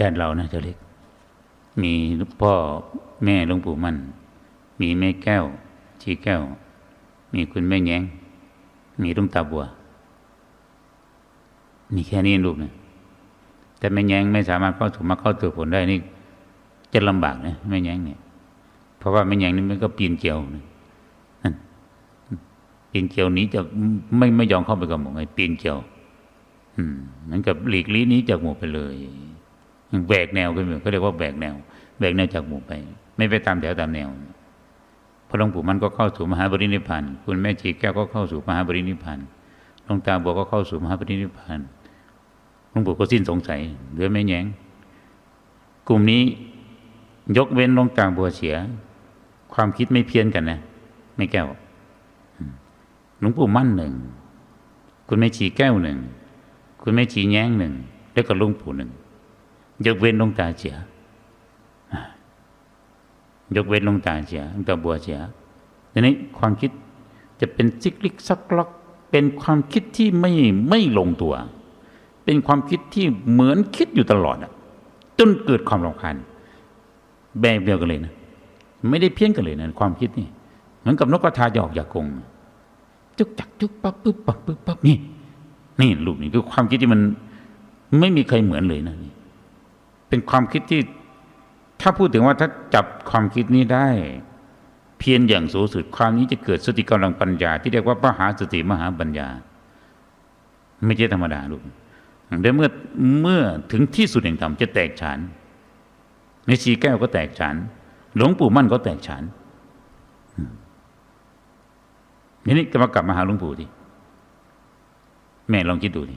ญาติเรานะเจ้าเล็ก มีพ่อแม่หลวงปู่มั่น มีแม่แก้ว ชีแก้ว มีคุณแม่แย้ง มีลุงตาบัว มีแค่นี้ลูกนะแต่แม่แย้งไม่สามารถเข้าถึงมาเข้าถึงผลได้นี่จะลำบากนะแม่แย้งเนี่ย เพราะว่าแม่แย้งนี่มันก็ปีนเกลียวนะนั่นปีนเกลียวหนี้จากไม่ไม่ยอมเข้าไปกับหมู่ไอ้ปีนเกลียว อืมเหมือนกับหลีกลี้นี้จากหมู่ไปเลย แบกแนวขึ้นมาเขาเรียกว่าแบกแนว แบกแนวจากหมู่ไป ไม่ไปตามแถวตามแนว พระหลวงปู่มันก็เข้าสู่มหาบรินิพพานคุณแม่ชีแก้วก็เข้าสู่มหาบรินิพพานหลวงตาบัวก็เข้าสู่มหาบรินิพพานหลวงปู่ก็สิ้นสงสัยเหลือไม่แยงกลุ่มนี้ยกเว้นหลวงตาบัวเสีย ความคิดไม่เพี้ยนกันนะไม่แก้วหลวงปู่มั่นหนึ่งคุณแม่ชีแก้วหนึ่งคุณแม่ชีแย้งหนึ่งแล้วก็หลวงปู่หนึ่ง ยกเว้นลงตาเสียยกเว้นลงตาเสียลงตาบัวเสียทีนี้ความคิดจะเป็นซิกลิกซักล็อก เป็นความคิดที่ไม่ไม่ลงตัว เป็นความคิดที่เหมือนคิดอยู่ตลอดอะจนเกิดความรำคาญแบบเดียวกันเลยนะไม่ได้เพี้ยนกันเลยนะความคิดนี่เหมือนกับนกกระทาจะออกจากกงจุกจักจุกปั๊บปึ๊บปั๊บปึ๊บปั๊บนี่นี่ลูกนี่คือความคิดที่มันไม่มีใครเหมือนเลยนะนี่ เป็นความคิดที่ ถ้าพูดถึงว่าถ้าจับความคิดนี้ได้ เพียรอย่างสูงสุดความนี้จะเกิดสติกำลังปัญญา ที่เรียกว่ามหาสติมหาปัญญา ไม่ใช่ธรรมดาลูกแต่เมื่อเมื่อถึงที่สุดแห่งธรรมจะแตกฉานในชีแก้วก็แตกฉานหลวงปู่มั่นก็แตกฉานทีนี้ก็มากลับมาหาหลวงปู่ดิแม่ลองคิดดูดิ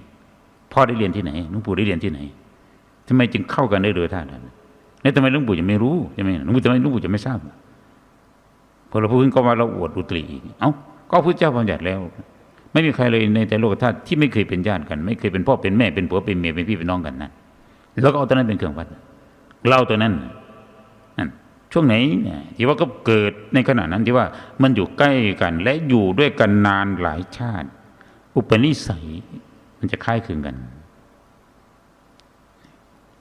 พ่อได้เรียนที่ไหนหลวงปู่ได้เรียนที่ไหน ทำไมจึงเข้ากันได้โดยท่านั้นแล้วทำไมหลวงปู่จะไม่รู้ใช่ไหมหลวงปู่ทำไมหลวงปู่จะไม่ทราบพอเราพูดขึ้นก็มาเราอวดอุตรีอีกเอ้าก็พระเจ้าบัญญัติแล้ว ไม่มีใครเลยในแต่โลกธาตุที่ไม่เคยเป็นญาติกัน ไม่เคยเป็นพ่อเป็นแม่เป็นผัวเป็นเมียเป็นพี่เป็นน้องกันนะแล้วก็เอาตัวนั้นเป็นเครื่องวัดเล่าตัวนั้นนั่นช่วงไหนที่ว่าก็เกิดในขณะนั้นที่ว่ามันอยู่ใกล้กัน และอยู่ด้วยกันนานหลายชาติ อุปนิสัยมันจะคล้ายคลึงกัน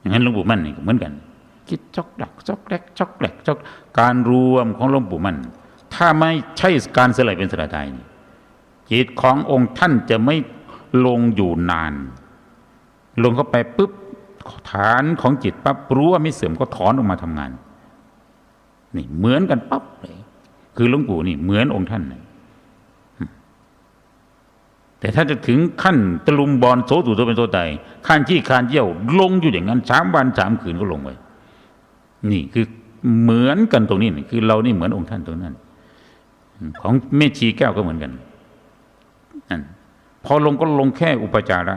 อย่างนั้นหลวงปู่มั่นนี่เหมือนกัน คิดจอกดักจอกแรกจอกแรกจอกการรวมของหลวงปู่มั่น ถ้าไม่ใช่การสลายเป็นสลายตายนี่จิตขององค์ท่านจะไม่ลงอยู่นาน ลงเข้าไปปุ๊บฐานของจิตปั๊บรู้ว่าไม่เสื่อมก็ถอนออกมาทำงาน นี่เหมือนกันปั๊บเลย คือหลวงปู่นี่เหมือนองค์ท่านเลย แต่ถ้าจะถึงขั้นตะลุมบอลโสตูตัวเป็นตัวตายขั้นที่คานเยี่ยว ลงอยู่อย่างนั้นสามวันสามคืนก็ลงไปนี่คือเหมือนกันตรงนี้นคือเรานี่เหมือนองค์ท่านตรงนั้น ของเมชีแก้วก็เหมือนกันนั่นพอลงก็ลงแค่อุปจาระ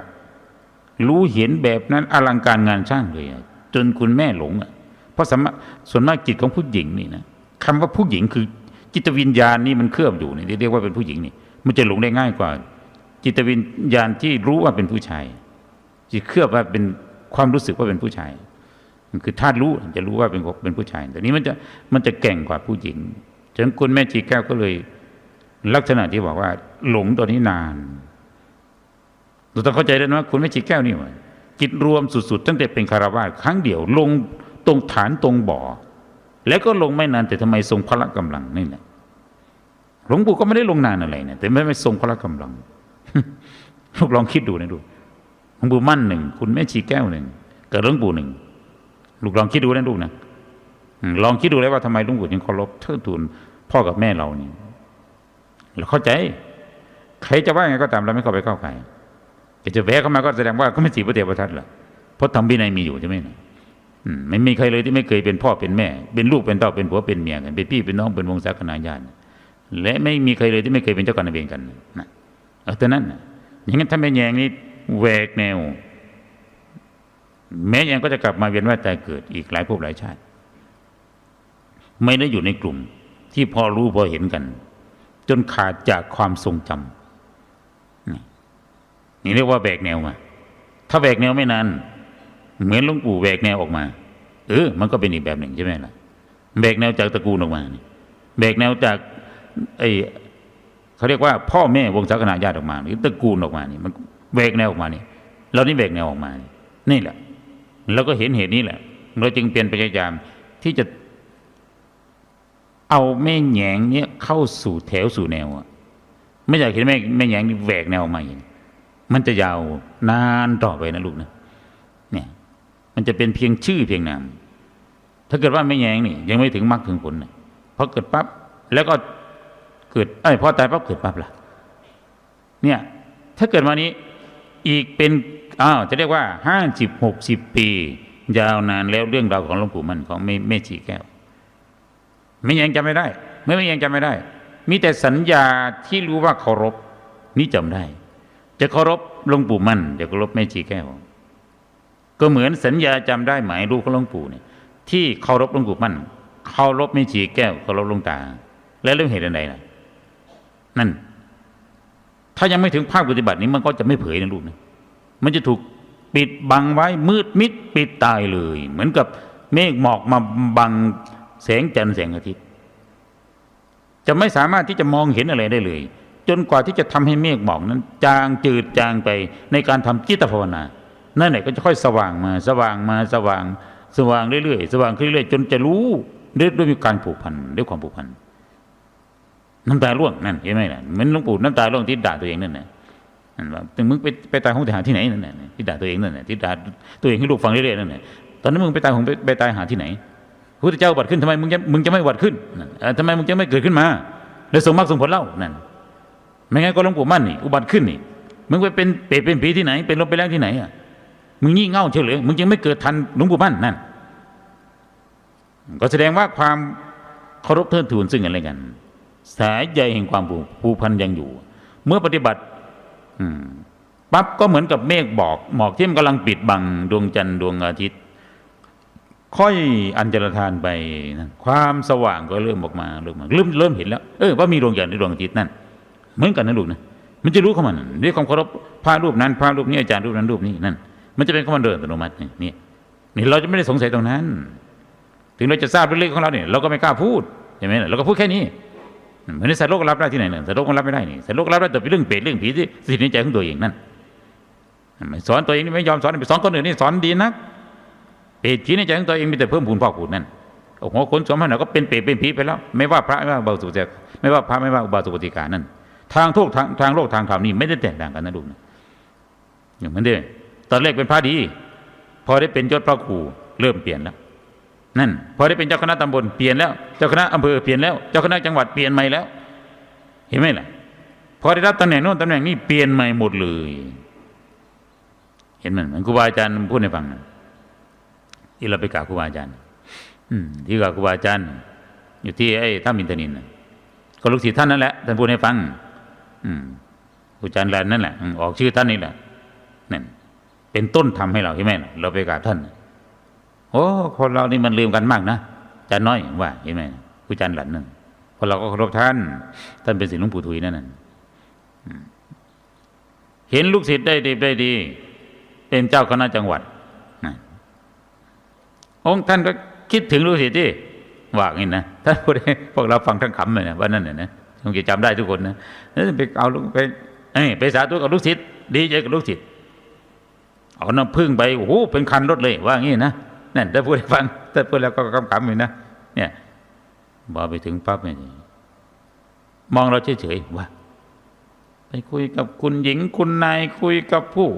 รู้เห็นแบบนั้นอลังการงานสร้างเลยจนคุณแม่หลงอะเพราะสมส่วนมากจิตของผู้หญิงนี่นะคำว่าผู้หญิงคือจิตวิญญาณนี่มันเคลือบอยู่นี่เรียกว่าเป็นผู้หญิงนี่ มันจะหลงได้ง่ายกว่า จิตวิญญาณที่รู้ว่าเป็นผู้ชายจิตเคลือบว่าเป็นความรู้สึกว่าเป็นผู้ชาย มันคือธาตุรู้จะรู้ว่าเป็นเป็นผู้ชาย แต่นี้มันจะมันจะแก่งกว่าผู้หญิงฉะนั้นคุณแม่จีแก้วก็เลย ลักษณะที่บอกว่า หลงตัวนี้นานเราต้องเข้าใจด้วยนะคุณแม่จีแก้วนี่ว่าจิตรวมสุดๆตั้งแต่เป็นคารวาสครั้งเดียว ลงตรงฐานตรงบ่อ แล้วก็ลงไม่นานแต่ทำไมทรงพละกำลังนี่แหละหลวงปู่ก็ไม่ได้ลงนานอะไรเนี่ยแต่ไม่ไม่ทรงพละกำลัง ลูกลองคิดดูนะดูหลวงปู่มั่นหนึ่งคุณแม่ชีแก้วหนึ่งเกับหลวงปู่หนึ่งลูกลองคิดดูนะลูกนะลองคิดดูเลยว่าทำไมหลวงปู่ถึงเคารพเทิดทูนพ่อกับแม่เรานี่เราเข้าใจ ใครจะว่าไงก็ตามเราไม่เข้าไปเข้าใครจะแวะเข้ามาก็แสดงว่าก็ไม่สีพระเดชพระทัตหรอกเพราะทำวินัยมีอยู่ใช่ไหมนะไม่มีใครเลยที่ไม่เคยเป็นพ่อเป็นแม่ เป็นลูกเป็นเต้าเป็นผัวเป็นเมียกันเป็นพี่เป็นน้องเป็นวงศาคณาญาติและไม่มีใครเลยที่ไม่เคยเป็นเจ้ากรรมนายเวรกันนะเอาแต่นั้น อย่างนั้นถ้าไม่แยงนี้แวกแนว แม้ยังก็จะกลับมาเวียนว่ายตายเกิดอีกหลายภพหลายชาติ ไม่ได้อยู่ในกลุ่มที่พอรู้พอเห็นกัน จนขาดจากความทรงจำนี่เรียกว่าแบกแนวมา ถ้าแบกแนวไม่นานเหมือนลวงปู่แบกแนวออกมา เออ มันก็เป็นอีกแบบหนึ่งใช่ไหมล่ะแบกแนวจากตระกูลออกมาแบกแนวจากไอ เขาเรียกว่าพ่อแม่วงศาคณาญาติออกมาหรือตระกูลออกมานี่มันแบกแนวออกมานี่เรานี่แบกแนวออกมานี่นี่แหละเราก็เห็นเหตุนี้แหละ เราจึงเปลี่ยนพยายามที่จะเอาแม่แหยงเนี้ยเข้าสู่แถวสู่แนวอะไม่อยากเห็นแม่แม่แหยงนี่แหวกแนวออกมาอย่างนี้มันจะยาวนานต่อไปนะลูกนะเนี่ยมันจะเป็นเพียงชื่อเพียงนามถ้าเกิดว่าไม่แยงนี่ยังไม่ถึงมรรคถึงผลนะพอเกิดปั๊บแล้วก็ เกิดเอ้ยพอตายปั๊บเกิดปั๊บล่ะเนี่ยถ้าเกิดมานี้อีกเป็นอ้าวจะเรียกว่าห้าสิบหกสิบปี ยาวนานแล้วเรื่องราวของหลวงปู่มั่นของแม่แม่ชีแก้ว ไม่ยังจำไม่ได้ ไม่ไม่ยังจำไม่ได้ มีแต่สัญญาที่รู้ว่าเคารพนี่จำได้ จะเคารพหลวงปู่มั่นจะเคารพแม่ชีแก้ว ก็เหมือนสัญญาจำได้หมายรู้ของหลวงปู่เนี่ยที่เคารพหลวงปู่มั่นเคารพแม่ชีแก้วเคารพหลวงตา แล้วเรื่องเหตุใดล่ะ นั่น ถ้ายังไม่ถึงภาคปฏิบัตินี้มันก็จะไม่เผยในะลูกนะมันจะถูกปิดบังไว้มืดมิดปิดตายเลย เหมือนกับเมฆหมอกมาบังแสงจันทร์แสงอาทิตย์ จะไม่สามารถที่จะมองเห็นอะไรได้เลย จนกว่าที่จะทำให้เมฆหมอกนั้น จางจืดจางไปในการทำจิตภาวนานั่นแหละก็จะค่อยสว่างมาสว่างมาสว่าง สว่างเรื่อยๆสว่างเรื่อยๆจนจะรู้ด้วยด้วยการผูกพันด้วยความผูกพัน น้ำตาร่วงนั่นเห็นไหมล่ะเหมือนหลวงปู่น้ำตาร่วงที่ด่าตัวเองนั่นน่ะนั่นว่าแต่มึงไปไปตายของทหารที่ไหนนั่นน่ะที่ด่าตัวเองนั่นน่ะที่ด่าตัวเองให้ลูกฟังเรื่อยๆนั่นน่ะตอนนั้นมึงไปตายของไปตายหาที่ไหนพระพุทธเจ้าบัดขึ้นทำไมมึงจะมึงจะไม่บัดขึ้นทำไมมึงจะไม่เกิดขึ้นมาแล้วสมมากสมผลเล่านั่นไม่งั้นก็หลวงปู่มั่นนี่อุบัติขึ้นนี่มึงไปเป็นเปรตเป็นผีที่ไหน เป็นลมไปแล้วที่ไหนอะมึงงี่เง่าเฉลยมึงยังไม่เกิดทันหลวงปู่มั่นนั่นก็แสดงว่าความเคารพเทิดทูนซึ่งกันและกัน สายใยแห่งความผูกผูกพันยังอยู่ เมื่อปฏิบัติอืปั๊บก็เหมือนกับเมฆบอกหมอกที่มันกำลังปิดบังดวงจันทร์ดวงอาทิตย์ ค่อยอัญจรทานไปนะความสว่างก็เริ่มออกมาเริ่มมาเริ่มเริ่มเห็นแล้วเออว่ามีดวงจันทร์ในดวงอาทิตย์นั่นเหมือนกันนะลูกนะมันจะรู้เข้ามันด้วยความเคารพพระรูปนั้นพระรูปนี้อาจารย์รูปนั้นรูปนี้นั่นมันจะเป็นข้อมันเดินอัตโนมัตินี่นี่นี่เราจะไม่ได้สงสัยตรงนั้น ถึงเราจะทราบเรื่องของเราเนี่ยเราก็ไม่กล้าพูดใช่ไหมเราก็พูดแค่นี้ เหมือนสัตว์โลกรับได้ที่ไหนเนี่ยสัตว์โลกมันรับไม่ได้นี่สัตว์โลกรับได้แต่เป็นเรื่องเปรตเรื่องผีที่สิทธิในใจของตัวเองนั่นสอนตัวเองนี่ไม่ยอมสอนไปสอนคนอื่นนี่สอนดีนักเปรตผีในใจของตัวเองมีแต่เพิ่มพูนพอกพูนนั่นโอ้โหคนสวมให้หนก็เป็นเปรตเป็นผีไปแล้ว ไม่ว่าพระไม่ว่าบาสุเจไม่ว่าพระไม่ว่าอุบาสกอุบาสิการนั่นทางทุกทางทางโลกทางธรรมนี่ไม่ได้แตกต่างกันนะลูกนะอย่างเหมือนเดิมตอนแรกเป็นพระดี พอได้เป็นยศพระครูเริ่มเปลี่ยนแล้ว นั่นพอได้เป็นเจ้าคณะตำบลเปลี่ยนแล้ว เจ้าคณะอำเภอเปลี่ยนแล้ว เจ้าคณะจังหวัดเปลี่ยนใหม่แล้ว เห็นไหมล่ะพอได้รับตำแหน่งโน้นตำแหน่งนี้เปลี่ยนใหม่หมดเลย เห็นมันเหมือนครูบาอาจารย์พูดให้ฟังที่เราไปกราบครูบาอาจารย์ อืมที่กราบครูบาอาจารย์ อยู่ที่ไอ้ท่ามินทนินก็ลูกศิษย์ท่านนั่นแหละท่านพูดให้ฟัง อืมครูอาจารย์แลนนั่นแหละอออกชื่อท่านนี่แหละนั่นเป็นต้นทำให้เราเห็นไหมล่ะเราไปกราบท่าน โอ้คนเรานี่มันลืมกันมากนะจารย์น้อยว่าเห็นไหมครูอาจารย์หลันนั่นเราก็เคารพท่าน ท่านเป็นศิษย์หลวงปู่ทุยนั่นน่ะเห็นลูกศิษย์ได้ดีได้ดี เป็นเจ้าคณะจังหวัดองค์ท่านก็คิดถึงลูกศิษย์ที่ว่างี้นะท่านพูดให้พวกเราฟังทั้งคำเลยนะว่านั่นน่ะนะคงจะจำได้ทุกคนนะแล้วไปเอาลูกไปเอ้ยไปสาธุกับลูกศิษย์ดีใจกับลูกศิษย์เอาน้ำพึ่งไปโอ้โหเป็นคันรถเลยว่างี้นะ นั่นถ้าพูดให้ฟังถ้าพูดแล้วก็คำๆอยู่นะเนี่ยพอไปถึงปั๊บเนี่ยมองเราเฉยๆว่าไปคุยกับคุณหญิงคุณนายคุยกับผู้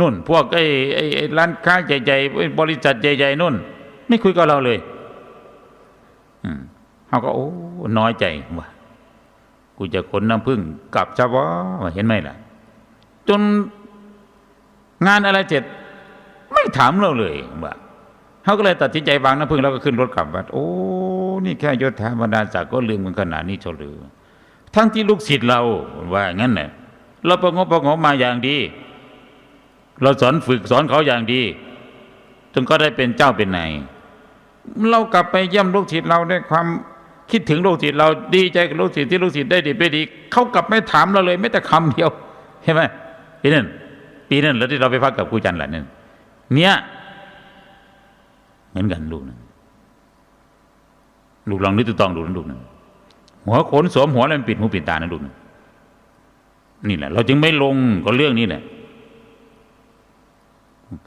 นุ่น พวกไอ้ไอ้ไอ้ร้านค้าใหญ่ๆบริษัทใหญ่ๆนุ่น ไม่คุยกับเราเลย อืมเขาก็โอ้น้อยใจว่ากูจะขนน้ำพึ่งกลับชาวะเห็นไหมล่ะ จนงานอะไรเสร็จ ไม่ถามเราเลยว่า เขาก็เลยตัดสินใจวางน้ำพึ่งแล้วก็ขึ้นรถกลับวัดโอ้นี่แค่ยศถาบรรดาศักดิ์ก็ลืมกันขนาดนี้เฉลือทั้งที่ลูกศิษย์เราว่างั้นเน่ะเราประงบประงมมาอย่างดี เราสอนฝึกสอนเขาอย่างดีจนก็ได้เป็นเจ้าเป็นนายเรากลับไปเยี่ยมลูกศิษย์เราด้วยความคิดถึงลูกศิษย์เราดีใจกับลูกศิษย์ที่ลูกศิษย์ได้ดีไปดีเขากลับไม่ถามเราเลยไม่แต่คำเดียวเห็นไหมปีนั้นปีนั้นแล้วที่เราไปพักกับครูจันทร์แหละนั่นเนี่ย เหมือนกันลูกนะลูกลองนึกตองดูนะลูกนะหัวโขนสวมหัวแล้วมันปิดหูปิดตานะลูกนะนี่แหละ เราจึงไม่ลงก็เรื่องนี้แหละ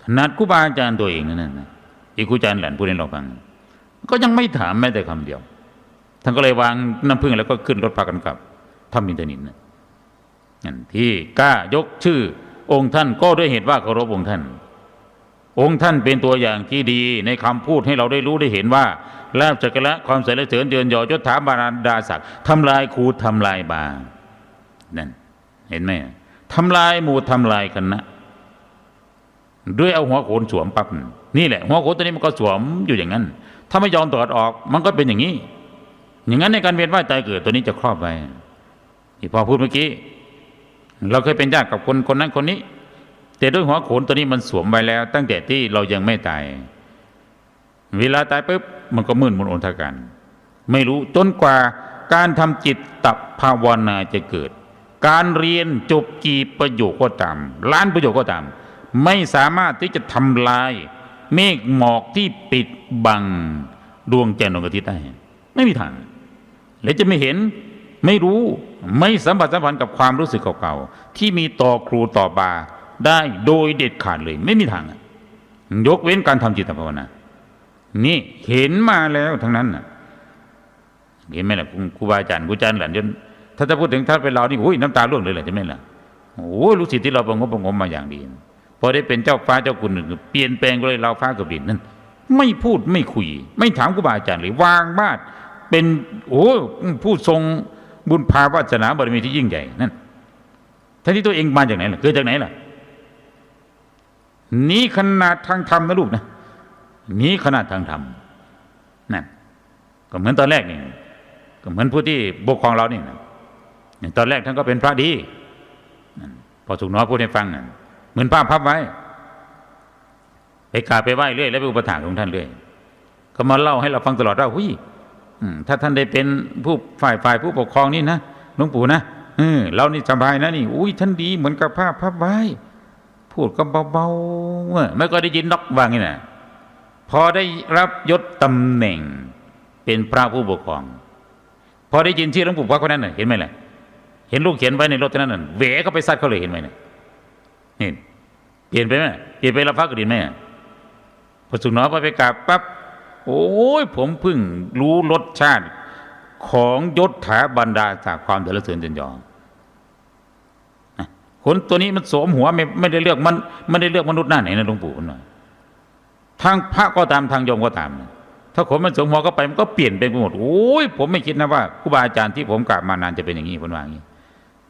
ขนาดครูบาอาจารย์ตัวเองนั่นนะอีกครูอาจารย์แหลนพูดให้เราฟัง ก็ยังไม่ถามแม้แต่คำเดียวท่านก็เลยวางน้ำพึ่งแล้วก็ขึ้นรถพากันกลับทำมินทนินนะนั่นที่กล้ายกชื่อองค์ท่านก็ด้วยเหตุว่าเคารพองค์ท่าน องค์ท่านเป็นตัวอย่างที่ดีในคำพูดให้เราได้รู้ได้เห็นว่าลาบจักรละความเสริญเสริญเดือนยอยศถาบาดาศักดิ์ทำลายครูทำลายบานั่นเห็นไหมทำลายหมู่ทำลายคณะด้วยเอาหัวโขนสวมปั๊บนี่แหละ หัวโขนตัวนี้มันก็สวมอยู่อย่างนั้น ถ้าไม่ยอมถอดออก มันก็เป็นอย่างนี้ อย่างนั้นในการเวียนว่ายตายเกิดตัวนี้จะครอบไว้ที่พ่อพูดเมื่อกี้ เราเคยเป็นญาติกับคนคนนั้นคนนี้ แต่ด้วยหัวโขนตัวนี้มันสวมไว้แล้ว ตั้งแต่ที่เรายังไม่ตาย เวลาตายปุ๊บมันก็มืดมนอนทการไม่รู้จนกว่าการทำจิตตภาวนาจะเกิด การเรียนจบกี่ประโยคก็ตามล้านประโยคก็ตาม ไม่สามารถที่จะทำลาย เมฆหมอกที่ปิดบังดวงจันทร์ดวงอาทิตย์ได้ ไม่มีทางและจะไม่เห็นไม่รู้ไม่สัมผัสสัมพันธ์กับความรู้สึกเก่าๆที่มีต่อครูต่อบา ได้โดยเด็ดขาดเลยไม่มีทาง ยกเว้นการทำจิตภาวนา นี่เห็นมาแล้วทั้งนั้นนะเห็นไหมล่ะครูบาอาจารย์ครูอาจารย์หลานจนถ้าจะพูดถึงถ้านเป็นเรานี่โอ้ยน้ำตาร่วงเลยแหละใช่ไหมล่ะโอ้ยลูกศิษย์ที่เราประงบประงมมาอย่างดีพอได้เป็นเจ้าฟ้าเจ้าคุณเปลี่ยนแปลงเลยเราฟ้ากับดินนั่นไม่พูดไม่คุย ไม่ถามครูบาอาจารย์เลยวางบาดเป็นโอ้ผู้ทรงบุญภาวาสนาบารมีที่ยิ่งใหญ่นั่นท่านที่ตัวเองมาจากไหนล่ะเกิดจากไหนล่ะ นี้ขนาดทางธรรมนะลูกนะนี้ขนาดทางธรรมนั่นก็เหมือนตอนแรกนี่ก็เหมือนผู้ที่ปกครองเรานี่นะตอนแรกท่านก็เป็นพระดีพอสุกน้อยพูดให้ฟังนั่นเหมือนภาพพับไว้ไปกราบไปไหว้เรื่อย แล้วไปอุปถากของท่านเรื่อยก็มาเล่าให้เราฟังตลอดว่าหุ้ยถ้าท่านได้เป็นผู้ฝ่ายฝ่ายผู้ปกครองนี่นะหลวงปู่นะเออเรานี่สบายนะนี่ อุ้ยท่านดีเหมือนกับภาพพับไว้ พูดก็เบาๆไม่ก็ได้ยินนอกว่างี้นะพอได้รับยศตำแหน่งเป็นพระผู้ปกครอง พอได้ยินชื่อหลวงปู่พักคนนั้นน่ะเห็นไหมล่ะเห็นลูกเขียนไว้ในรถนั้นน่ะแหวก็ไปซัดเขาเลยเห็นไหมเนี่ยนี่เปลี่ยนไปไหมเปลี่ยนไปรับพระกดินไหมพอสุนทรพอไปกราบปั๊บโอ้ยผมเพิ่งรู้รสชาติของยศถาบรรดาจากความเดือดเสือนจนยอ คนตัวนี้มันสวมหัวไม่ไม่ได้เลือกมันไม่ได้เลือกมนุษย์หน้าไหนนะหลวงปู่หน่อยทางพระก็ตามทางโยมก็ตาม ถ้าขนมันสวมหัวก็ไปมันก็เปลี่ยนไปหมดโอ้ยผมไม่คิดนะว่าครูบาอาจารย์ที่ผมกราบมานานจะเป็นอย่างนี้ผมว่าอย่างนี้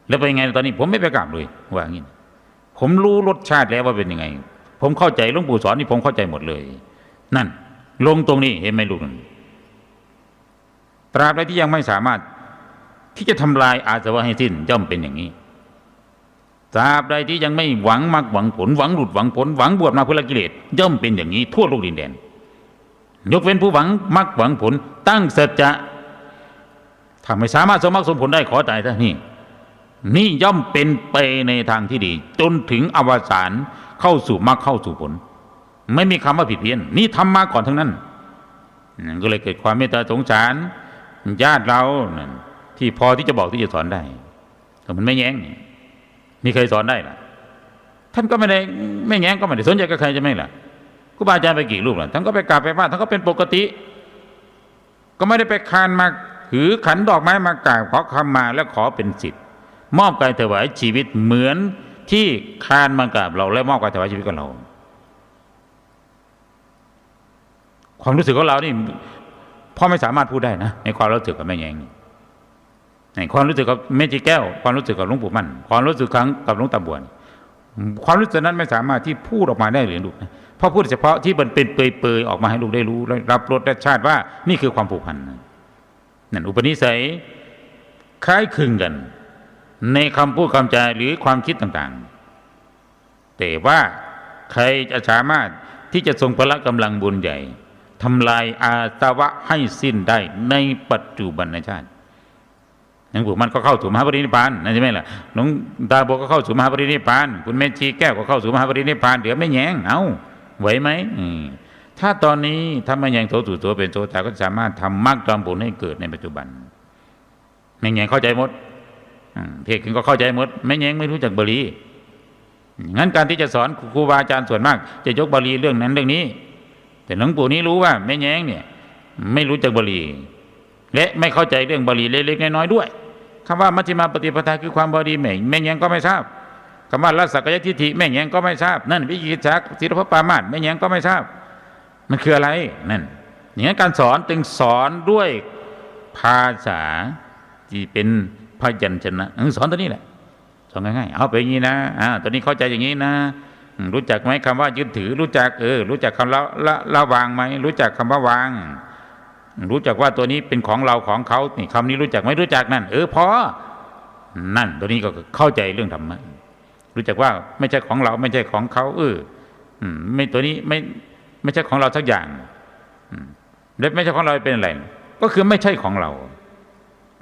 แล้วเป็นยังไงตอนนี้ผมไม่ไปกราบเลยว่าอย่างนี้ผมรู้รสชาติแล้วว่าเป็นยังไง ผมเข้าใจหลวงปู่สอนนี่ผมเข้าใจหมดเลย นั่น ลงตรงนี้เห็นไหมลูกตราบใดที่ยังไม่สามารถที่จะทำลายอาสวะให้สิ้นย่อมเป็นอย่างนี้ ตราบใดที่ยังไม่หวังมรรคหวังผล หวังหลุดหวังผล หวังบวชมาเพื่อละกิเลสย่อมเป็นอย่างนี้ทั่วโลกดินแดน ยกเว้นผู้หวังมรรคหวังผล ตั้งสัจจะถ้าไม่สามารถสมมรรคสมผลได้ขอตายซะนี่นี่ย่อมเป็นไปในทางที่ดี จนถึงอวสานเข้าสู่มรรคเข้าสู่ผล ไม่มีคำว่าผิดเพี้ยน นี่ทำมาก่อนทั้งนั้น ก็เลยเกิดความเมตตาสงสารญาติเราที่พอที่จะบอกที่จะสอนได้แต่มันไม่แย้ง นี่นี่เคยสอนได้ล่ะ ท่านก็ไม่ได้ไม่แง้งก็ไม่ได้สนใจกับใครจะไม่ล่ะครูบาอาจารย์ไปกี่รูปล่ะท่านก็ไปกราบไปไหว้ท่านก็เป็นปกติ ก็ไม่ได้ไปคานมาถือขันดอกไม้มากราบขอคำมาแล้วขอเป็นสิทธิ์มอบกายถวายชีวิตเหมือนที่คานมากราบเราและมอบกายถวายชีวิตกับเรา ความรู้สึกของเรานี่พ่อไม่สามารถพูดได้นะในความรู้สึกกับแม่แยงใน ความรู้สึกกับแม่จีแก้ว ความรู้สึกกับหลวงปู่มั่น ความรู้สึกครั้งกับหลวงตาบวน ความรู้สึกนั้นไม่สามารถที่พูดออกมาได้เลยลูกนะเพราะพูดเฉพาะที่มันเป็นเปยๆออกมาให้ลูกได้รู้รับรสรสชาติว่านี่คือความผูกพันนั่นอุปนิสัยคล้ายคลึงกัน ในคำพูดคำจาหรือความคิดต่างๆ แต่ว่าใครจะสามารถที่จะทรงพละกำลังบุญใหญ่ทำลายอาสวะให้สิ้นได้ในปัจจุบันชาติ หลวงปู่มันก็เข้าสู่มหาปรินิพานนั่นใช่ไหมล่ะหลวงตาโบก็เข้าสู่มหาปรินิพานคุณแม่ชีแก้วก็เข้าสู่มหาปรินิพานเดี๋ยวไม่แยงเอาไหวไหมถ้าตอนนี้ถ้าไม่แยงโสตุโสเป็นโสตาก็สามารถทำมรรคทำผลให้เกิดในปัจจุบันไม่แยงเข้าใจหมดเทศขึ้นก็เข้าใจหมดไม่แยงไม่รู้จักบารีงั้นการที่จะสอนครูบาอาจารย์ส่วนมาก จะยกบาลีเรื่องนั้นเรื่องนี้ แต่หลวงปู่นี้รู้ว่าแม่แย้งเนี่ย ไม่รู้จักบาลีและไม่เข้าใจเรื่องบาลีเล็กๆน้อยๆด้วย คำว่ามัชฌิมาปฏิปทาคือความบาลีแม่แม่แย้งก็ไม่ทราบคำว่ารัศกยทิฏฐิแม่แย้งก็ไม่ทราบ นั่นวิกิจฉาศิลปปามาสแม่แย้งก็ไม่ทราบ มันคืออะไรนั่นอย่างนั้นการสอนจึงสอนด้วยภาษาที่เป็นพยัญชนะสอนตัวนี้แหละสอนง่ายๆเอาไปอย่างนี้นะอ่าตัวนี้เข้าใจอย่างนี้นะรู้จักไหมคำว่ายึดถือ รู้จักเออ รู้จักคำละละละวางไหมรู้จักคำว่าวาง รู้จักว่าตัวนี้เป็นของเราของเขานี่คำนี้รู้จักไหมรู้จักนั่น เออพอ นั่น ตัวนี้ก็เข้าใจเรื่องธรรมะรู้จักว่าไม่ใช่ของเราไม่ใช่ของเขาเออไม่ตัวนี้ไม่ไม่ใช่ของเราสักอย่างและไม่ใช่ของเราเป็นอะไรก็คือไม่ใช่ของเรา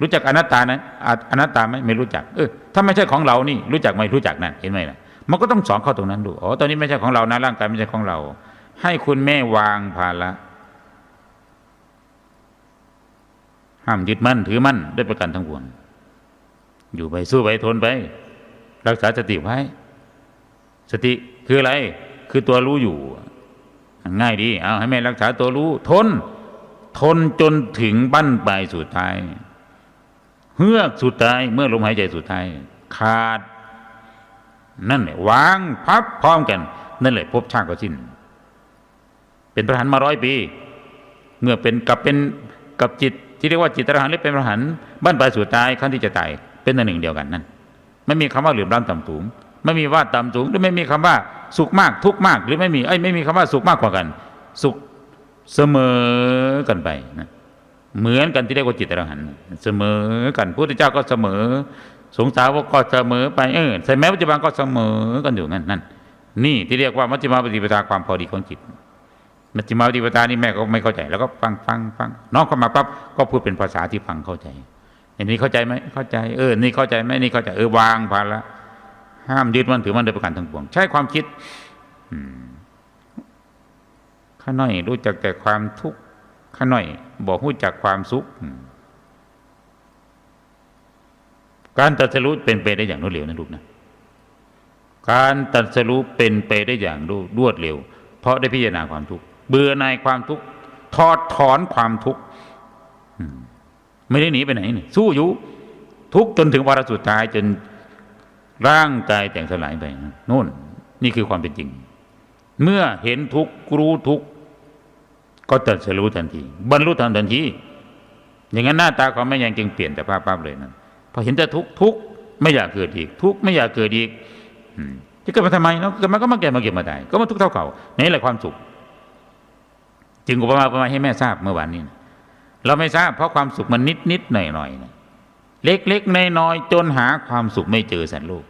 รู้จักอนัตตานะอะอนัตตาไหมไม่รู้จัก เออถ้าไม่ใช่ของเรานี่ รู้จักไหมรู้จักนั่นเห็นไหมล่ะมันก็ต้องสอนเข้าตรงนั้นดูอ๋อตอนนี้ไม่ใช่ของเรานะร่างกายไม่ใช่ของเรา ให้คุณแม่วางภาระ ห้ามยึดมั่นถือมั่นด้วยประการทั้งปวง อยู่ไปสู้ไปทนไป รักษาสติไว้ สติคืออะไร คือตัวรู้อยู่ ง่ายดี เอาให้แม่รักษาตัวรู้ ทน ทนจนถึงบั้นปลายสุดท้ายเฮือกสุดท้าย เมื่อลมหายใจสุดท้าย ขาด นั่นแหละวางพับพร้อมกัน นั่นแหละพบชาติก็สิ้น เป็นพระหันมาร้อยปี เมื่อเป็นกับเป็นกับจิต ที่เรียกว่าจิตอรหันต์หรือเป็นพระหันต์บ้านปลายสุดท้ายขั้นที่จะตายเป็นอันหนึ่งเดียวกันนั่นไม่มีคำว่าเหลื่อมล้ำต่ำสูง ไม่มีว่าต่ำสูงหรือไม่มีคำว่าสุขมากทุกมากหรือไม่มีไอ้ยไม่มีคำว่าสุขมากกว่ากัน สุขเสมอกันไปนะเหมือนกันที่เรียกว่าจิตอรหันต์เสมอกันพระพุทธเจ้าก็เสมอ สงสาวกก็เสมอไปเออใส่แม้ปัจจุบันก็เสมอกันอยู่นั่นนั่นนี่ที่เรียกว่ามัชฌิมาปฏิปทาความพอดีของจิต มัชฌิมาปฏิปทานี่แม่ก็ไม่เข้าใจ แล้วก็ฟังฟังฟังน้องเข้ามาปั๊บก็พูดเป็นภาษาที่ฟังเข้าใจอันนี้เข้าใจไหมเข้าใจเออ นี่เข้าใจไหมนี่เข้าใจเออวางภาระห้ามยึดมันถือมันโดยประการทั้งปวง ใช้ความคิดข้าน้อยรู้จักแต่ความทุกข์ข้าน้อย บอกรู้จักความสุขการตรัสรู้เป็นไปได้อย่างรวดเร็วนะลูกนะการตรัสรู้เป็นไปได้อย่างรวดเร็ว เพราะได้พิจารณาความทุกข์ เบื่อในายความทุกข์ถอดถอนความทุกข์ไม่ได้หนีไปไหนนี่สู้อยู่ ทุกจนถึงวาระสุดท้ายจนร่างกายแต่งสลายไปโน่น นี่คือความเป็นจริง เมื่อเห็นทุกรู้ทุกก็ตรัสรู้ทันที บรรลุธรรมทันทีอย่างนั้นหน้าตาของแม่ยังจึงเปลี่ยนแต่ภาพภาพเลยนั้นพอเห็นแต่ทุกทุกไม่อยากเกิดอีก ทุกไม่อยากเกิดอีกจะเกิดมาทำไมเนาะเกิดมาก็มาแก่มาเก็บมาตายก็มาทุกเท่าเก่านี่แหละความสุข จึงอุปมาอุปไมยให้แม่ทราบเมื่อวานนี้นะเราไม่ทราบเพราะความสุขมันนิดนิดหน่อยหน่อยเล็กเล็กน้อยน้อยจนหาความสุขไม่เจอสันลูก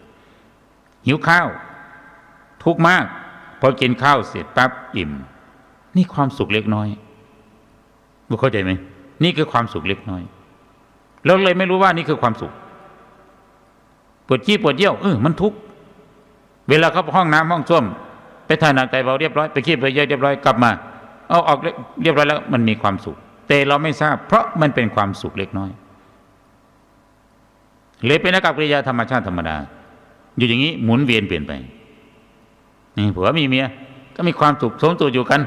หิวข้าว ทุกมากพอกินข้าวเสร็จปั๊บอิ่ม นี่ความสุขเล็กน้อยบุเข้าใจไหมนี่คือความสุขเล็กน้อยเราเลยไม่รู้ว่านี่คือความสุขปวดขี้ปวดเยี่ยวเออมันทุกข์เวลาเขาห้องน้ำห้องส้วมไปถ่ายหนักใจเบาเรียบร้อยไปขี้ไปเยอะเรียบร้อยกลับมา เอาออกเรียบร้อยแล้วมันมีความสุข แต่เราไม่ทราบ เพราะมันเป็นความสุขเล็กน้อยเลยเป็นอากับกิริยาธรรมชาติธรรมดา อยู่อย่างนี้หมุนเวียนเปลี่ยนไปนี่ผัวมีเมียก็มีความสุขสมตัวอยู่กัน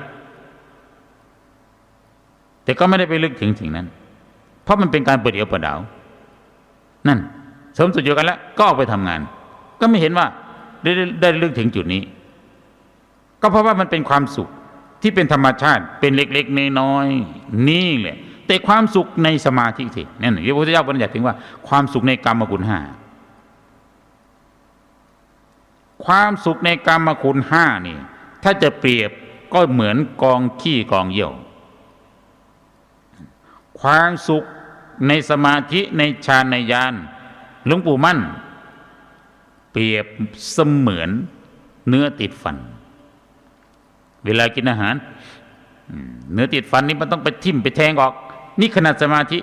แต่ก็ไม่ได้ไปลึกถึงสิ่งนั้น เพราะมันเป็นการเปิดเดียวเปิดดาว นั่น สมสุดอยู่กันแล้ว ก็ออกไปทำงาน ก็ไม่เห็นว่าได้ได้ลึกถึงจุดนี้ ก็เพราะว่ามันเป็นความสุข ที่เป็นธรรมชาติเป็นเล็กๆน้อยๆนี่แหละแต่ความสุขในสมาธิสินั่นพระพุทธเจ้าบัญญัติถึงว่าความสุขในกรรมคุณห้าความสุขในกรรมคุณห้านี่ ถ้าจะเปรียบก็เหมือนกองขี้กองเยี่ยว ความสุขในสมาธิในฌานในญาณหลวงปู่มั่น เปรียบเสมือนเนื้อติดฟัน เวลากินอาหารเนื้อติดฟันนี่มันต้องไปทิ่มไปแทงออก นี่ขนาดสมาธิ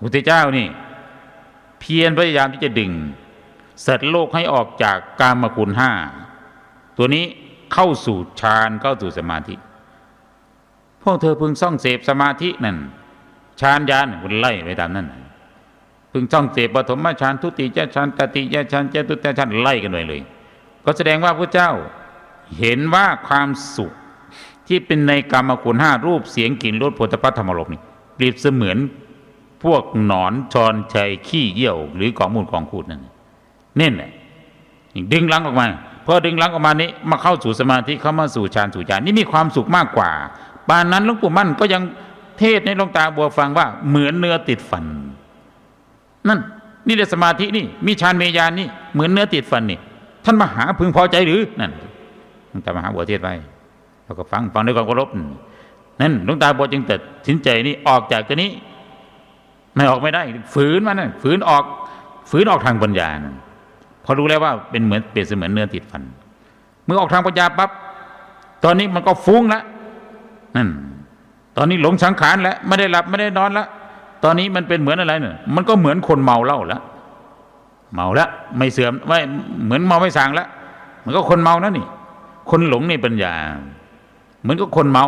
พุทธเจ้านี่ เพียรพยายามที่จะดึง สัตว์โลกให้ออกจากกามคุณห้าตัวนี้เข้าสู่ฌานเข้าสู่สมาธิ พวกเธอพึงซ่องเสพสมาธินั่นฌานญาณคุณไล่ไปตามนั้นพึงจ้องเสพปฐมฌานทุติยฌานตติยฌานเจตุตฌานไล่กันไปเลย ก็แสดงว่าพระเจ้า เห็นว่าความสุขที่เป็นในกรรมคุณห้ารูปเสียงกลิ่นรสผลิตภัณฑ์ธรรมารมนี่เปรียบเสมือนพวกหนอนชอนชัยขี้เยี่ยว หรือกองมูลกองคูดนั่นนี่แหละดึงลังออกมาพอดึงลังออกมานี้มาเข้าสู่สมาธิเข้ามาสู่ฌานสู่ฌานนี่มีความสุขมากกว่าปานนั้นหลวงปู่มั่นก็ยังเทศในหลวงตาบัวฟังว่าเหมือนเนื้อติดฟัน นั่น นี่เรียกสมาธินี่ มีฌานเมยานนี่เหมือนเนื้อติดฟันนี่ ท่านมหาพึงพอใจหรือนั่น ลวงตามหาบัวเทศไปเราก็ฟังฟังด้วยความเคารพนั่นหลวงตาบัวจึงตัดสินใจนี่ออกจากตัวนี้ ไม่ออกไม่ได้ ฝืนมันนั่นฝืนออก ฝืนออกทางปัญญานั่พอรู้แล้วว่าเป็นเหมือนเปรียบเสมือนเนื้อติดฟัน เมื่อออกทางปัญญาปั๊บตอนนี้มันก็ฟุ้งแล้วนั่น ตอนนี้หลงสังขารแล้วไม่ได้หลับไม่ได้นอนแล้วตอนนี้มันเป็นเหมือนอะไรเนี่ยมันก็เหมือนคนเมาเหล้าแล้วเมาแล้วไม่เสื่อมไม่เหมือนเมาไม่สางแล้วมันก็คนเมานะนี่ คนหลงในปัญญา เหมือนก็คนเมา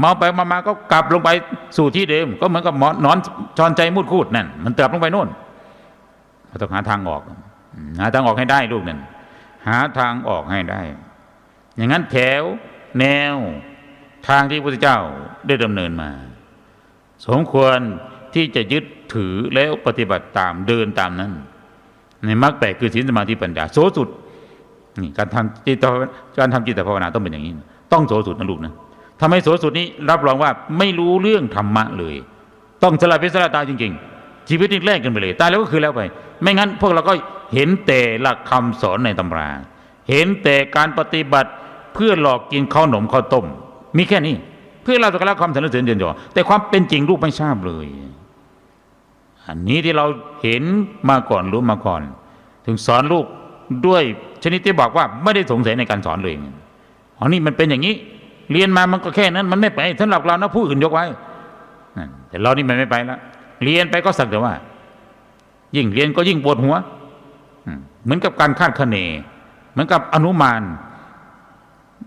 เมาไปมามาก็กลับลงไปสู่ที่เดิม ก็เหมือนกับนอนจอนใจมุดคูดนั่นมันเติบลงไปโน่นเราต้องหาทางออก หาทางออกให้ได้ลูกนั่นหาทางออกให้ได้ อย่างนั้นแถวแนวทางที่พระพุทธเจ้าได้ดำเนินมา สมควรที่จะยึดถือแล้วปฏิบัติตามเดินตามนั้น ในมรรคแปดคือศีลสมาธิปัญญาโสสุด นี่การทำจิตการทำจิตภาวนาต้องเป็นอย่างนี้ ต้องโสสุดนะลูกนะทำให้โสสุดนี้รับรองว่าไม่รู้เรื่องธรรมะเลย ต้องสละพิสละตาจริง ๆ ชีวิตนี้แลกกันไปเลย ตายแล้วก็คือแล้วไป ไม่งั้นพวกเราก็เห็นแต่หลักคำสอนในตำรา เห็นแต่การปฏิบัติเพื่อหลอกกินข้าวหนมข้าวต้ม มีแค่นี้ เพื่อเราจะรับความสรรเสริญเยินยอแต่ความเป็นจริงลูกไม่ทราบเลย อันนี้ที่เราเห็นมาก่อนรู้มาก่อน ถึงสอนลูก ด้วยชนิดที่บอกว่าไม่ได้สงสัยในการสอนเลยอ๋อนี่มันเป็นอย่างนี้ เรียนมามันก็แค่นั้น มันไม่ไปสำหรับเรานะผู้อื่นยกไว้แต่เรานี่มันไม่ไปแล้วเรียนไปก็สักแต่ว่า ยิ่งเรียนก็ยิ่งปวดหัวเหมือนกับการคาดคะเน เหมือนกับอนุมาน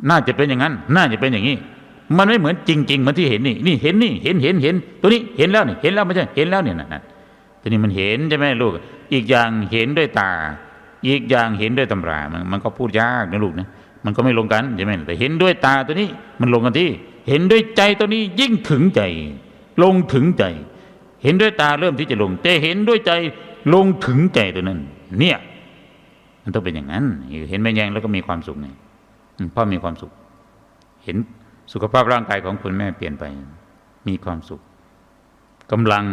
น่าจะเป็นอย่างนั้น น่าจะเป็นอย่างนี้ มันไม่เหมือนจริงๆเหมือนที่เห็นนี่ นี่เห็นนี่ เห็นเห็นเห็น ตัวนี้เห็นแล้วนี่ เห็นแล้วไม่ใช่ เห็นแล้วเนี่ยนั่นทีนี้มันเห็นใช่ไหมลูก อีกอย่างเห็นด้วยตา อีกอย่างเห็นด้วยตำรามันมันก็พูดยากนะลูกนะมันก็ไม่ลงกันใช่ไหมแต่เห็นด้วยตาตัวนี้มันลงกันที่ เห็นด้วยใจตัวนี้ยิ่งถึงใจ ลงถึงใจ เห็นด้วยตาเริ่มที่จะลง แต่เห็นด้วยใจลงถึงใจตัวนั้น เนี่ย มันต้องเป็นอย่างนั้น เห็นแม่แยงแล้วก็มีความสุขไงพ่อมีความสุข เห็นสุขภาพร่างกายของคุณแม่เปลี่ยนไป มีความสุขกำลัง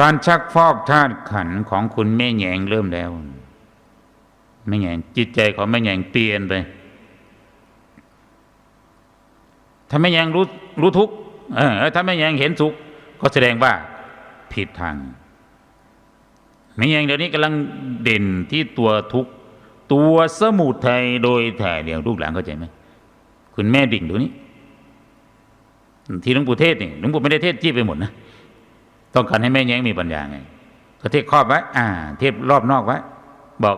การชักฟอกธาตุขันของคุณแม่แยงเริ่มแล้วแม่แยงจิตใจของแม่แยงเปลี่ยนไปถ้าแม่แยงรู้รู้ทุกเออถ้าแม่แยงเห็นสุขก็แสดงว่าผิดทางแม่แยงเดี๋ยวนี้กำลังเด่นที่ตัวทุกตัวสมุทัยโดยแท้เดียวลูกหลานเข้าใจไหมคุณแม่ดิ่งดูนี้ที่หลวงปู่เทศนี่หลวงปู่ไม่ได้เทศจี้ไปหมดนะ ต้องการให้แม่แย้งมีปัญญาไงก็เทศครอบไว้ อ่า เทศรอบนอกไว้ บอก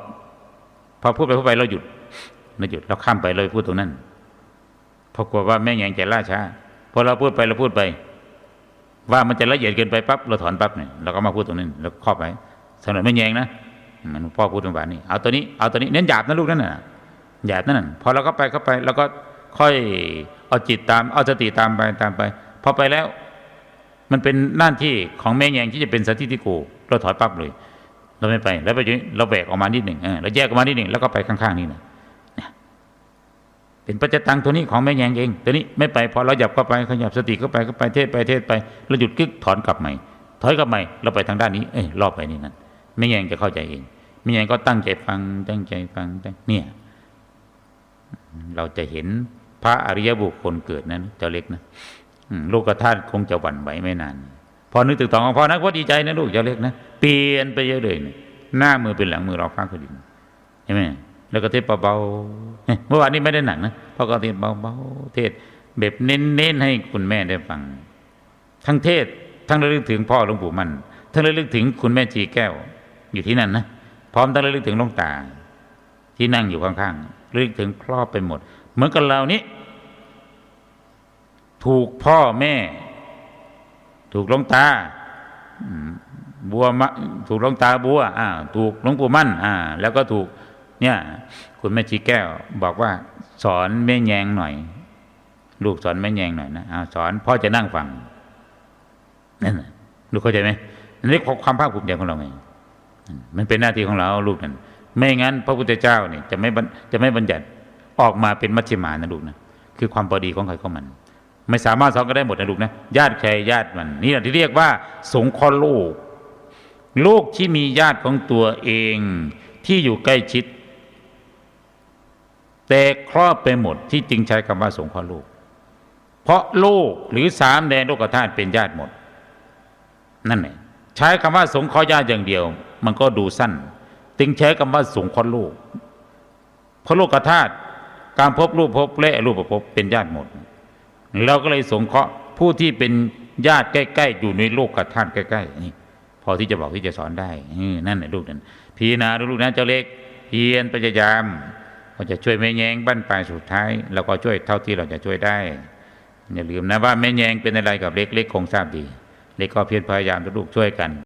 พอพูดไปพูดไปเราหยุดเราหยุดเราข้ามไปเลยพูดตรงนั้นเพราะกลัวว่าแม่แย้งจะล่าช้าพอเราพูดไปเราพูดไป ว่ามันจะละเอียดเกินไปปั๊บเราถอนปั๊บเนี่ยเราก็มาพูดตรงนั้นเราครอบไว้สำหรับแม่แย้งนะมันพ่อพูดตรงแบบนี้เอาตัวนี้เอาตัวนี้เน้นหยาบนะลูกนั่นน่ะหยาบนั่นน่ะพอเราก็ไปเข้าไปแล้วก็ค่อยเอาจิตตามเอาสติตามไปตามไป พอไปแล้ว มันเป็นหน้าที่ของแม่แยงที่จะเป็นสัตติทิโกเราถอยปั๊บเลย เราไม่ไป แล้วไปเราแบกออกมานิดหนึ่งเราแยกออกมานิดหนึ่งแล้วก็ไปข้างๆนี่นะเป็นปัจจตังตัวนี้ของแม่แยงเอง ตัวนี้ไม่ไปพอเราหยับเข้าไปขยับสติเข้าไปเข้าไปเทศไปเทศไปเราหยุดกึกถอนกลับใหม่ ถอยกลับใหม่เราไปทางด้านนี้ เอ้ยรอบไปนี่นั่นแม่แยงจะเข้าใจเองแม่แยงก็ตั้งใจฟังตั้งใจฟังเนี่ยเราจะเห็นพระอริยบุคคลเกิดนั้นเจ้าเล็กนะ ลกธาตุคงจะหวั่นไหวไม่นาน พอนึกถึงต่อของพ่อนะก็ดีใจนะลูกเจ้าเล็กนะเปลี่ยนไปเยอะเลยนะหน้ามือเป็นหลังมือเราฟ้าขึ้นดินใช่ไหมแล้วก็เทศเบาๆเมื่อวานนี้ไม่ได้หนักนะพ่อก็เทศเบาๆเทศแบบเน้นๆให้คุณแม่ได้ฟัง ทั้งเทศทั้งระลึกถึงพ่อหลวงปู่มันทั้งระลึกถึงคุณแม่จีแก้ว อยู่ที่นั่นนะพร้อมทั้งระลึกถึงหลวงตา ที่นั่งอยู่ข้างๆระลึกถึงครอบไปหมด เหมือนกับเรานี้ ถูกพ่อแม่ ถูกหลวงตาบัวถูกหลวงตาบัวอ่าถูกหลวงปู่มั่นอ่า แล้วก็ถูก เนี่ย คุณแม่ชีแก้ว บอกว่า สอนแม่แยงหน่อย ลูกสอนแม่แยงหน่อยนะอาสอนพ่อจะนั่งฟังนั่นลูกเข้าใจไหมนี่ความภาคภูมิใจของเราไงมันเป็นหน้าที่ของเราลูกนั่นไม่งั้น พระพุทธเจ้าเนี่ยจะไม่จะไม่บัญญัติออกมาเป็นมัชฌิมานะลูกนะคือความพอดีของใครของมัน ไม่สามารถสอนก็ได้หมดนะลูกนะญาติใครญาติมันนี่แหละที่เรียกว่า สงเคราะห์โลก โลกที่มีญาติของตัวเองที่อยู่ใกล้ชิด แต่ครอบไปหมดที่จึงใช้คำว่าสงเคราะห์โลก เพราะโลกหรือสามแดนโลกธาตุเป็นญาติหมด นั่นแหละใช้คำว่าสงเคราะห์ญาติอย่างเดียว มันก็ดูสั้นจึงใช้คำว่าสงเคราะห์โลกเพราะโลกธาตุการพบรูปพบและรูปภพบเป็นญาติหมด เราก็เลยสงเคราะห์ผู้ที่เป็นญาติใกล้ ๆ อยู่ในโลกกับท่านใกล้ๆนี่พอที่จะบอกที่จะสอนได้นั่นแหละลูกนั่นพีนาดูลูกนั้นเจ้าเล็กเพียรพยายามก็จะช่วยแม่แยงบ้านปลายสุดท้ายเราก็ช่วยเท่าที่เราจะช่วยได้ อย่าลืมนะว่าแม่แยงเป็นอะไรกับเล็กเล็กคงทราบดี เล็กก็เพียรพยายามทุกลูกช่วยกัน